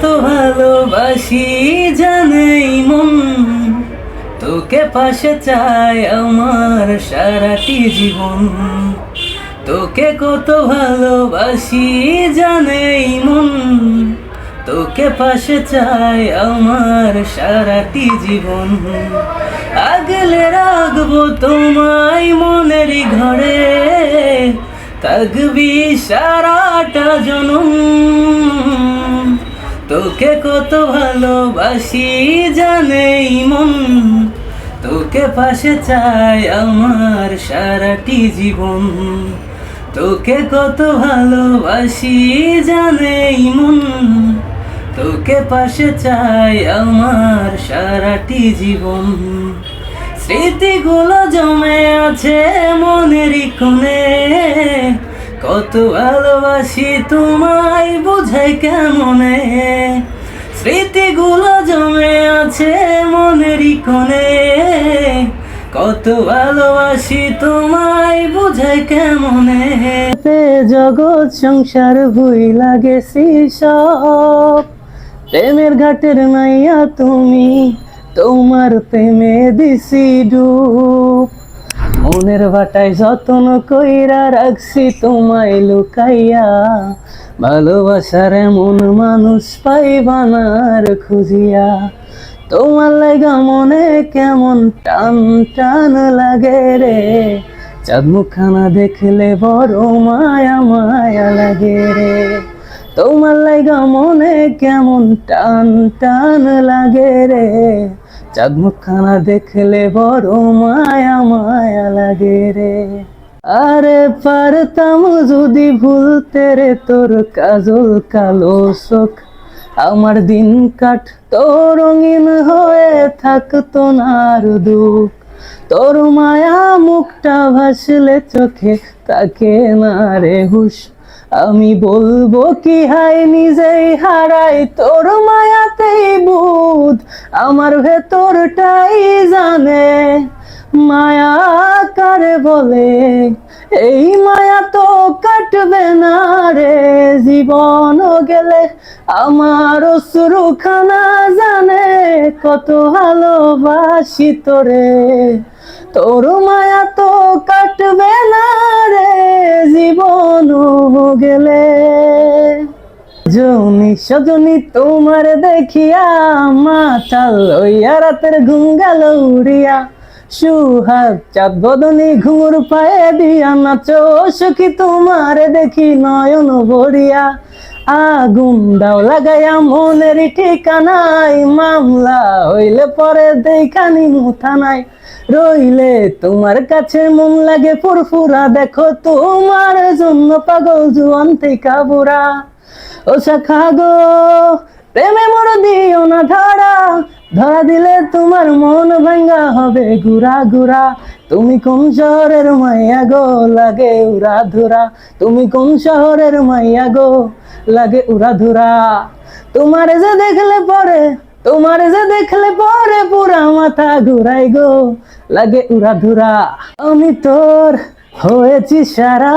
তো ভালোবাসি জানেই মন। তোকে পাশে চাই আমার সারাটি জীবন। তোকে কত ভালোবাসি জানেই মন। তোকে পাশে চাই আমার সারাটি জীবন। আগলে রাখব তোমায় মনেরই ঘরে। থাকবি সারাটা জনম। তোকে কত ভালোবাসি জানে মন। তোকে পাশে চাই আমার সারাটি জীবন। তোকে কত ভালোবাসি জানে মন। তোকে পাশে চাই আমার সারাটি জীবন। স্মৃতিগুলো জমে আছে মনেরই কোণে। কত ভালোবাসি তোমায়, বোঝাই কেমনে? স্মৃতিগুলো জমে আছে মনেরই কোণে কত ভালোবাসি তোমায়, বোঝাই কেমনে? জগৎ সংসার ভুই লাগেছি সব। প্রেমের ঘাটের মাইয়া তুমি, তোমার প্রেমে দিছি ডুব। মনের বাটায় যতন কইরা রাখছি তোমায় লুকাইয়া, ভালোবাসার এমন মানুষ পাইবানার খুঁজিয়া। তোমার লাগা মনে কেমন টান টান লাগে রে চাঁদ মুখানা দেখলে বড় মায়া মায়া লাগে রে। তোমার লাগা মনে কেমন টান টান লাগে রে চাঁদ মুখানা দেখলে বড় মায়া মায়া লাগে রে। আরে পারতাম যদি ভুলতে রে তোর কাজল কালো চোখ। আমার দিন কাট, তো রঙিন হয়ে থাকতো না আর দুঃখ। তোর মায়া মুখটা ভাসলে চোখে তাকে না রে হুশ। আমি বলব কি হাই নিজেই হারাই তোর বুধ, আমার ভেতরটাই জানে। মায়া কারে বলে? এই মায়া তো কাটবে না রে। জীবন গেলে আমার অশ্রুখানা জানে। কত ভালোবাসি তোরে। তোর মায়া তো কাটবে না রে। জীবন গেলে জমি সজনি, তোমার দেখিয়া মাথা লইয়া রাতের গেল উড়িয়া। সুহাগ চাঁদ বদনি ঘুমুর পায়ে দিয়া নাচো, সখী তোমার দেখি নয়ন ভরিয়া। আগুন দাও লাগাইয়া মনের ঠিকানাই মামলা হইলে পরে দেখানি মুথা নাই রইলে তোমার কাছে মন লাগে ফুরফুরা, দেখো তোমার জন্য পাগল জুয়ান থেকে বুড়া ও শাখা গো, প্রেমে মর দিও না ধরা। ধরা দিলে তোমার মন ভাঙ্গা হবে গুড়া গুড়া তুমি কোন শহরের মাইয়া গো, লাগে উড়া ধুরা। তুমি কোন শহরের মাইয়া গো, লাগে উড়া ধুরা। তোমার যে দেখলে পরে, তোমার যে দেখলে পরে পুরা মাথা ঘুরাই গো, লাগে উড়া ধুরা। আমি তোর হয়েছি সারা।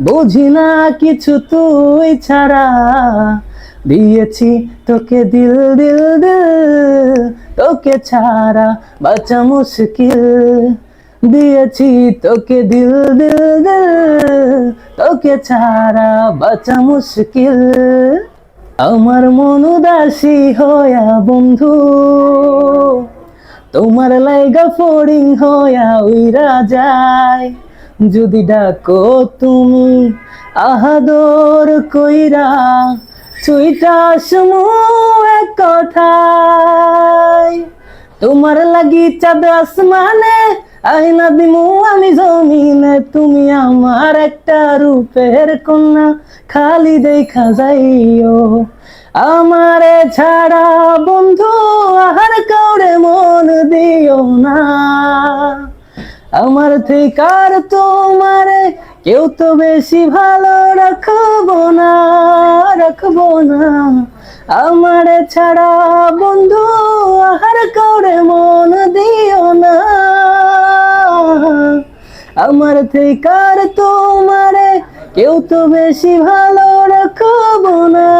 বুঝি না কিছু তুই ছাড়া। দিয়েছি তোকে দিল দিল দিল, তোকে ছাড়া বাঁচা মুশকিল। দিয়েছি তোকে দিল দিল দিল, তোকে ছাড়া বাঁচা মুশকিল। আমার মন উদাসী হয়া বন্ধু, তোমার লাইগা ফোরিং হয়া উইরা যায়। যদি ডাকো তুমি, আহাদর কইরা চুইটা সমু এক কথায়। তোমার লাগি চাঁদ আসমানে আইনা দিমু আমি জমিনে। তুমি আমার একটা রূপের কন্যা, খালি দেখা যাইও। আমারে ছাড়া বন্ধু, আহার কাউরে মন দিও না। আমার থেকার তোমারে কেউ তো বেশি ভালো রাখব না রাখব না। আমার ছাড়া বন্ধু আহার কাউরে মন দিও না। আমার থেকার তোমারে কেউ তো বেশি ভালো রাখব না।